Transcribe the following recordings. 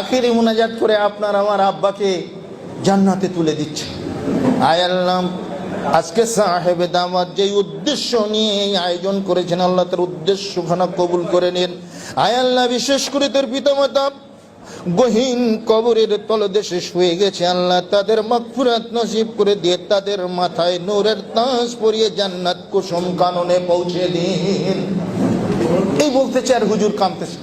আখিরি মুনাজাত করে আপনার আমার আব্বাকে জান্নাতে তুলে দিচ্ছে। আয় আল্লাহ, আজকে সাহেবে দামাত যেই উদ্দেশ্য নিয়ে এই আয়োজন করেছেন, আল্লাহ তার উদ্দেশ্য খানা কবুল করে নেন। আয় আল্লাহ, বিশেষ করে তোর পিতামাতা, গহীন কবরের তলদেশে শুয়ে গেছে। আল্লাহ তাদের মাগফিরাত নসিব করে দিয়ে তাদের মাথায় নূরের তাজ পরিয়ে জান্নাত কুসুম কাননে পৌঁছে দিন। এই বলতে চাই আর হুজুর কামতেছে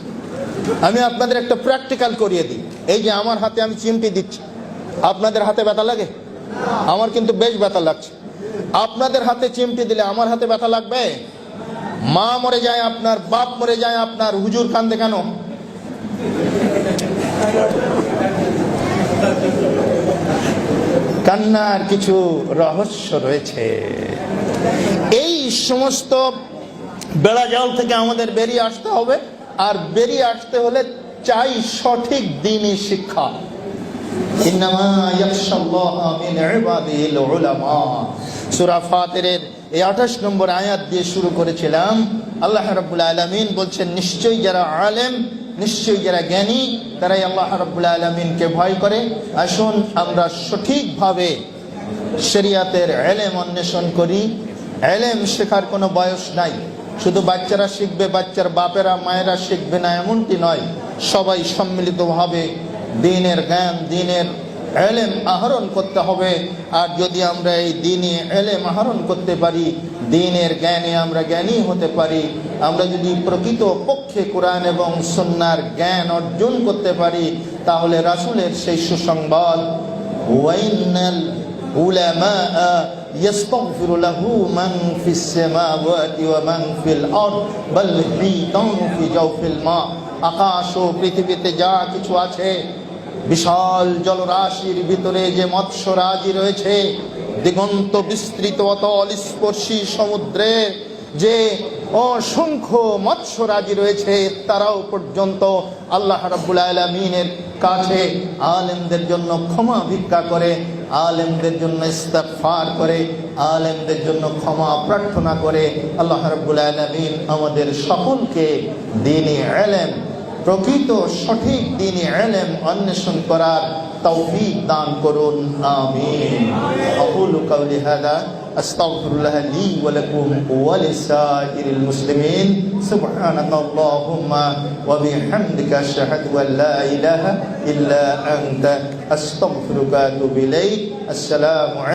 আমি আপনাদের একটা প্র্যাকটিক্যাল করিয়ে দিই। এই যে আমার হাতে আমি চিমটি দিচ্ছি। আপনাদের হাতে ব্যথা লাগে? আমার কিন্তু বেশ ব্যথা লাগছে। আপনাদের হাতে চিমটি দিলে আমার হাতে ব্যথা লাগবে? মা মরে যায় আপনার, বাপ মরে যায় আপনার, হুজুর কান্দে কেন? কান্নার কিছু রহস্য রয়েছে। এই সমস্ত বেড়া জল থেকে আমাদের বেরিয়ে আসতে হবে। আর বেরিয়ে আসতে হলে চাই সঠিক দিনই শিক্ষা। ইন্নামা ইয়াখশাল্লাহা ইবাদিল উলামা। সূরা ফাতিরের এই 28 নম্বর আয়াত দিয়ে শুরু করেছিলাম। বলছেন, নিশ্চয়ই যারা আলেম, নিশ্চয়ই যারা জ্ঞানী ভয় করে। আসুন আমরা সঠিকভাবে শরিয়াতের এলেম অন্বেষণ করি। এলেম শেখার কোনো বয়স নাই। শুধু বাচ্চারা শিখবে, বাচ্চার বাপেরা, মায়েরা শিখবে না, এমনটি নয়। সবাই সম্মিলিতভাবে দিনের জ্ঞান, দিনের এলেম আহরণ করতে হবে। আর যদি আমরা এই দিনে এলেম আহরণ করতে পারি, দিনের জ্ঞানে আমরা জ্ঞানী হতে পারি, আমরা যদি প্রকৃত পক্ষে কোরআন এবং সন্ন্যার জ্ঞান অর্জন করতে পারি, তাহলে রাসুলের সেই সুসংবাদ يستغفر له من في السماوات ومن في الأرض بل حيطان في جوف الماء আকাশ ও পৃথিবীতে যা কিছু আছে বিশাল জলরাশির ভিতরে যে মৎস্যরাজি রয়েছে দিগন্ত বিস্তৃত অতল স্পর্শী সমুদ্রে যে অসংখ্য মৎস্যরাজি রয়েছে তারাও পর্যন্ত আল্লাহ রাব্বুল আলমিনের কাছে আলেমদের জন্য ক্ষমা ভিক্ষা করে আলেমদের জন্য ইস্তফার করে, আলেমদের জন্য ক্ষমা প্রার্থনা করে, আল্লাহ রব্বুল আলমিন আমাদের সকলকে দিনে এলেম প্রকৃত সঠিক দিনে এলেম অন্বেষণ করার তৌফিক দান করুন, আমিন। আহুল কাউলি أستغفر الله لي ولكم ولسائر المسلمين. سبحانك اللهم وبحمدك أشهد أن لا إله إلا أنت. أستغفرك وأتوب إليك. السلام عليكم.